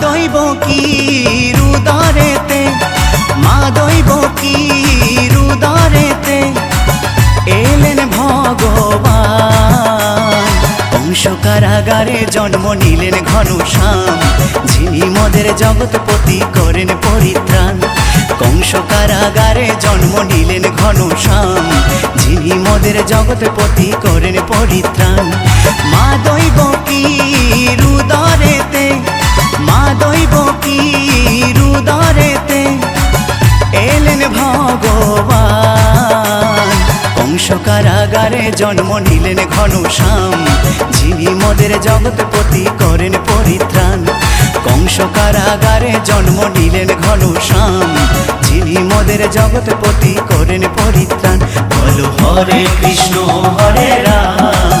দৈব কি রুদরেতে? মা দৈব কি রুদরেতে? এলেন ভগবান। কংস কারাগারে জন্ম নিলেন ঘনশ্যাম যিনি মদের জগৎপতি করেন পরিত্রাণ। কংস কারাগারে জন্ম নিলেন ঘনশ্যাম যিনি মদের জগৎপতি করেন পরিত্রাণ। মা দৈব কি রুদরেতে কারাগারে জন্ম নিলেন ঘনশ্যাম, যিনি মদের জগৎপতি করেন পরিত্রাণ। কংস কারাগারে জন্ম নিলেন ঘনশ্যাম, যিনি মদের জগৎপতি করেন পরিত্রাণ। বলো হরে কৃষ্ণ, হরে রাম।